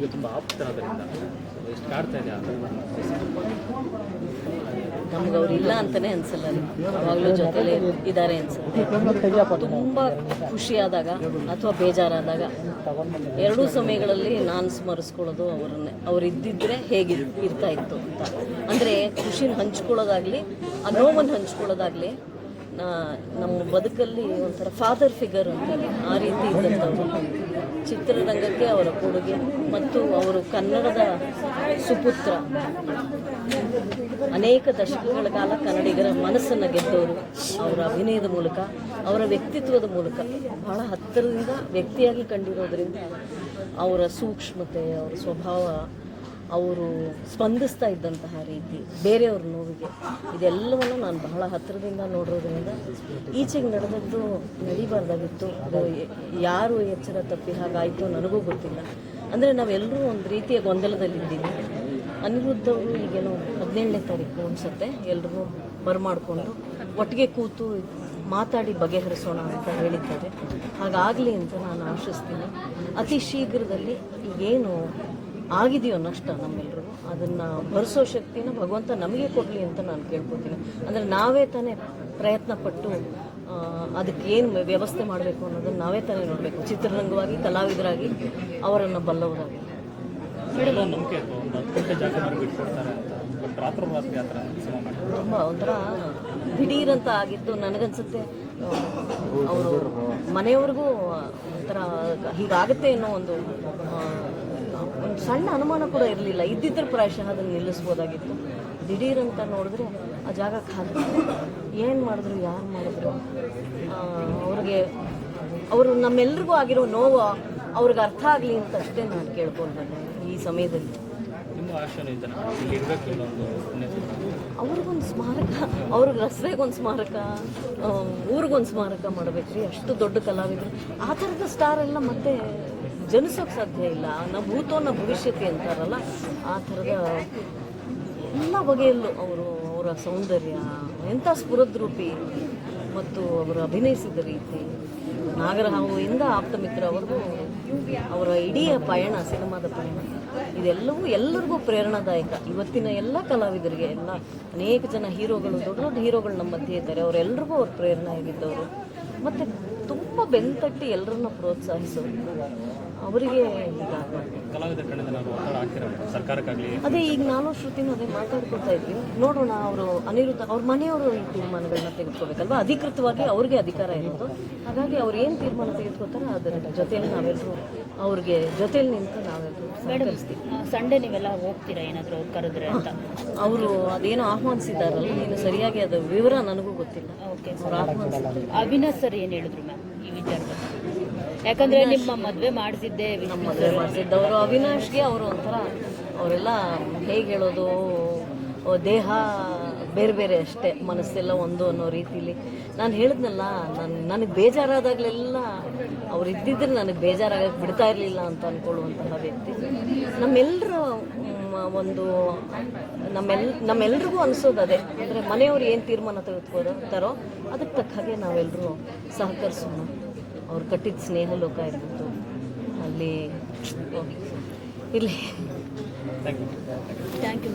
ಈಗ ತುಂಬ ಆಪ್ತರಾದ್ರಿಂದ ಎಷ್ಟು ಕಾಡ್ತಾ ಇದೆ ನಮ್ಗೆ ಅವ್ರು ಇಲ್ಲ ಅಂತಾನೆ ಅನ್ಸಲ್ಲ. ಯಾವಾಗಲೂ ಜೊತೆಲೇ ಇದ್ದಾರೆ ಅನ್ಸುತ್ತೆ. ತುಂಬ ಖುಷಿಯಾದಾಗ ಅಥವಾ ಬೇಜಾರಾದಾಗ ಎರಡೂ ಸಮಯಗಳಲ್ಲಿ ನಾನು ಸ್ಮರಿಸ್ಕೊಳ್ಳೋದು ಅವರನ್ನೇ. ಅವ್ರು ಇದ್ದಿದ್ರೆ ಹೇಗೆ ಇರ್ತಾ ಇತ್ತು ಅಂತ. ಅಂದರೆ ಖುಷಿನ ಹಂಚ್ಕೊಳ್ಳೋದಾಗಲಿ, ಆ ನೋವನ್ನು ಹಂಚ್ಕೊಳ್ಳೋದಾಗಲಿ ನಮ್ಮ ಬದುಕಲ್ಲಿ ಒಂಥರ ಫಾದರ್ ಫಿಗರ್ ಅಂತ ಆ ರೀತಿ ಇದ್ದಂಥವ್ರು. ಚಿತ್ರರಂಗಕ್ಕೆ ಅವರ ಕೊಡುಗೆ ಮತ್ತು ಅವರು ಕನ್ನಡದ ಸುಪುತ್ರ. ಅನೇಕ ದಶಕಗಳ ಕಾಲ ಕನ್ನಡಿಗರ ಮನಸ್ಸನ್ನು ಗೆದ್ದವರು ಅವರ ಅಭಿನಯದ ಮೂಲಕ, ಅವರ ವ್ಯಕ್ತಿತ್ವದ ಮೂಲಕ. ಬಹಳ ಹತ್ತಿರದಿಂದ ವ್ಯಕ್ತಿಯಾಗಿ ಕಂಡಿರೋದ್ರಿಂದ ಅವರ ಸೂಕ್ಷ್ಮತೆ, ಅವರ ಸ್ವಭಾವ ಅವರು ಸ್ಪಂದಿಸ್ತಾ ಇದ್ದಂತಹ ರೀತಿ, ಬೇರೆಯವ್ರ ನೋವಿಗೆ. ಇದೆಲ್ಲವನ್ನು ನಾನು ಬಹಳ ಹತ್ತಿರದಿಂದ ನೋಡೋದ್ರಿಂದ ಈಚೆಗೆ ನಡೆದದ್ದು ನಡಿಬಾರ್ದಾಗಿತ್ತು. ಅದು ಯಾರು ಎಚ್ಚರ ತಪ್ಪಿ ಹಾಗಾಯಿತು ನನಗೂ ಗೊತ್ತಿಲ್ಲ. ಅಂದರೆ ನಾವೆಲ್ಲರೂ ಒಂದು ರೀತಿಯ ಗೊಂದಲದಲ್ಲಿದ್ದೀವಿ. ಅನಿರುದ್ಧ ಅವರು ಈಗೇನೋ ಹದಿನೇಳನೇ ತಾರೀಕು ಅನಿಸುತ್ತೆ. ಎಲ್ಲರೂ ಬರಮಾಡಿಕೊಂಡು ಒಟ್ಟಿಗೆ ಕೂತು ಮಾತಾಡಿ ಬಗೆಹರಿಸೋಣ ಅಂತ ಹೇಳಿದ್ದಾರೆ. ಹಾಗಾಗಲಿ ಅಂತ ನಾನು ಆಶಿಸ್ತೀನಿ. ಅತಿ ಶೀಘ್ರದಲ್ಲಿ ಈಗೇನು ಆಗಿದೆಯೋ ನಷ್ಟ ನಮ್ಮೆಲ್ರಿಗೂ ಅದನ್ನು ಭರಿಸೋ ಶಕ್ತಿನ ಭಗವಂತ ನಮಗೆ ಕೊಡಲಿ ಅಂತ ನಾನು ಕೇಳ್ಕೊತೀನಿ. ಅಂದರೆ ನಾವೇ ತಾನೇ ಪ್ರಯತ್ನ ಪಟ್ಟು ಅದಕ್ಕೆ ಏನು ವ್ಯವಸ್ಥೆ ಮಾಡಬೇಕು ಅನ್ನೋದನ್ನು ನಾವೇ ತಾನೇ ನೋಡಬೇಕು. ಚಿತ್ರರಂಗವಾಗಿ ಕಲಾವಿದರಾಗಿ ಅವರನ್ನು ಬಲ್ಲವರಾಗಿ. ತುಂಬ ಒಂಥರ ದಿಢೀರಂತ ಆಗಿತ್ತು ನನಗನ್ಸುತ್ತೆ. ಅವರು ಮನೆಯವ್ರಿಗೂ ಒಂಥರ ಹೀಗಾಗುತ್ತೆ ಅನ್ನೋ ಒಂದು ಒಂದು ಸಣ್ಣ ಅನುಮಾನ ಕೂಡ ಇರಲಿಲ್ಲ. ಇದ್ದಿದ್ದರೆ ಪ್ರಾಯಶಃ ಅದನ್ನು ನಿಲ್ಲಿಸ್ಬೋದಾಗಿತ್ತು. ದಿಢೀರಂತ ನೋಡಿದ್ರೆ ಆ ಜಾಗ ಖಾಲಿ. ಏನು ಮಾಡಿದ್ರು ಯಾರು ಮಾಡಿದ್ರು? ಅವ್ರಿಗೆ ಅವರು ನಮ್ಮೆಲ್ರಿಗೂ ಆಗಿರೋ ನೋವು ಅವ್ರಿಗೆ ಅರ್ಥ ಆಗಲಿ ಅಂತ ಅಷ್ಟೇ ನಾನು ಕೇಳ್ಕೊಳ್ತೇನೆ ಈ ಸಮಯದಲ್ಲಿ. ಅವ್ರಿಗೊಂದು ಸ್ಮಾರಕ ಅವ್ರಿಗೆ ರಸ್ತೆಗೊಂದು ಸ್ಮಾರಕ ಊರಿಗೊಂದು ಸ್ಮಾರಕ ಮಾಡಬೇಕ್ರಿ. ಅಷ್ಟು ದೊಡ್ಡ ಕಲಾವಿದರು. ಆ ಥರದ ಸ್ಟಾರ್ ಎಲ್ಲ ಮತ್ತೆ ಜನಿಸೋಕೆ ಸಾಧ್ಯ ಇಲ್ಲ. ನಮ್ಮ ಭೂತೋ ನ ಭವಿಷ್ಯತಿ ಅಂತಾರಲ್ಲ, ಆ ಥರದ ಎಲ್ಲ ಬಗೆಯಲ್ಲೂ ಅವರು ಅವರ ಸೌಂದರ್ಯ, ಎಂಥ ಸ್ಫುರದ್ರೂಪಿ ಮತ್ತು ಅವರು ಅಭಿನಯಿಸಿದ ರೀತಿ. ನಾಗರಹಾವುಯಿಂದ ಆಪ್ತ ಮಿತ್ರವರೆಗೂ ಅವರ ಇಡೀ ಪಯಣ, ಸಿನಿಮಾದ ಪಯಣ, ಇದೆಲ್ಲವೂ ಎಲ್ಲರಿಗೂ ಪ್ರೇರಣಾದಾಯಕ. ಇವತ್ತಿನ ಎಲ್ಲ ಕಲಾವಿದರಿಗೆ, ಎಲ್ಲ ಅನೇಕ ಜನ ಹೀರೋಗಳು, ದೊಡ್ಡ ದೊಡ್ಡ ಹೀರೋಗಳು ನಮ್ಮ ಮಧ್ಯೆ ಇದ್ದಾರೆ. ಅವರೆಲ್ಲರಿಗೂ ಅವ್ರ ಪ್ರೇರಣೆ ಆಗಿದ್ದವರು ಮತ್ತು ತುಂಬ ಬೆಂತಟ್ಟಿ ಎಲ್ಲರನ್ನ ಪ್ರೋತ್ಸಾಹಿಸೋರು. ಅವರಿಗೆ ಅದೇ ಈಗ ನಾನು ಶ್ರುತಿನೂ ಅದೇ ಮಾತಾಡ್ಕೊತಾ ಇದ್ದೀನಿ. ನೋಡೋಣ ಅವರು ಅನಿರುದ್ಧ ಅವ್ರ ಮನೆಯವರು ಈ ತೀರ್ಮಾನಗಳನ್ನ ತೆಗೆದುಕೋಬೇಕಲ್ವಾ? ಅಧಿಕೃತವಾಗಿ ಅವ್ರಿಗೆ ಅಧಿಕಾರ ಇರೋದು. ಹಾಗಾಗಿ ಅವ್ರು ಏನು ತೀರ್ಮಾನ ತೆಗೆದುಕೋತಾರೆ ಅದರ ಜೊತೆಯಲ್ಲಿ ನಾವೆಲ್ಲರೂ ಅವ್ರಿಗೆ ಜೊತೆಯಲ್ಲಿ ನಿಂತು ನಾವೆಲ್ಲರೂ ಸಹಕರಿಸ್ತೀವಿ. ಸಂಡೇ ನೀವೆಲ್ಲ ಹೋಗ್ತೀರಾ ಏನಾದರೂ ಅವ್ರು ಕರೆದ್ರೆ ಅಂತ? ಅವರು ಅದೇನೋ ಆಹ್ವಾನಿಸಿದಾರಲ್ಲ ನೀನು ಸರಿಯಾಗಿ ಅದು ವಿವರ ನನಗೂ ಗೊತ್ತಿಲ್ಲ. ಓಕೆ ಅವ್ರು ಆಹ್ವಾನಿಸಿದ್ರು. ಅವಿನಾಶ್ ಸರ್ ಏನು ಹೇಳಿದ್ರು ಮ್ಯಾಮ್ ಈ ವಿಚಾರದಲ್ಲಿ? ಯಾಕಂದ್ರೆ ನಿಮ್ಮ ಮದುವೆ ಮಾಡಿಸಿದ್ದೆ ನಮ್ಮ ಮದುವೆ ಮಾಡಿಸಿದ್ದವರು ಅವಿನಾಶ್ಗೆ ಅವರು ಒಂಥರ ಅವರೆಲ್ಲ ಹೇಗೆ ಹೇಳೋದು ದೇಹ ಬೇರೆ ಬೇರೆ ಅಷ್ಟೇ ಮನಸ್ಸೆಲ್ಲ ಒಂದು ಅನ್ನೋ ರೀತಿಲಿ. ನಾನು ಹೇಳಿದ್ನಲ್ಲ ನಾನು ನನಗೆ ಬೇಜಾರಾದಾಗಲೆಲ್ಲ ಅವ್ರು ಇದ್ದಿದ್ರೆ ನನಗೆ ಬೇಜಾರಾಗಕ್ಕೆ ಬಿಡ್ತಾ ಇರಲಿಲ್ಲ ಅಂತ ಅಂದ್ಕೊಳ್ಳುವಂತಹ ವ್ಯಕ್ತಿ. ನಮ್ಮೆಲ್ಲರ ಒಂದು ನಮ್ಮೆಲ್ ನಮ್ಮೆಲ್ರಿಗೂ ಅನಿಸೋದು ಅದೇ. ಅಂದರೆ ಮನೆಯವ್ರು ಏನು ತೀರ್ಮಾನ ತೆಗೆದುಕೊತಾರೋ ಅದಕ್ಕೆ ತಕ್ಕ ಹಾಗೆ ನಾವೆಲ್ಲರೂ ಸಹಕರಿಸೋಣ. ಅವ್ರು ಕಟ್ಟಿದ ಸ್ನೇಹ ಲೋಕ ಇರ್ಬೋದು ಅಲ್ಲಿ ಯು ಥ್ಯಾಂಕ್ ಯು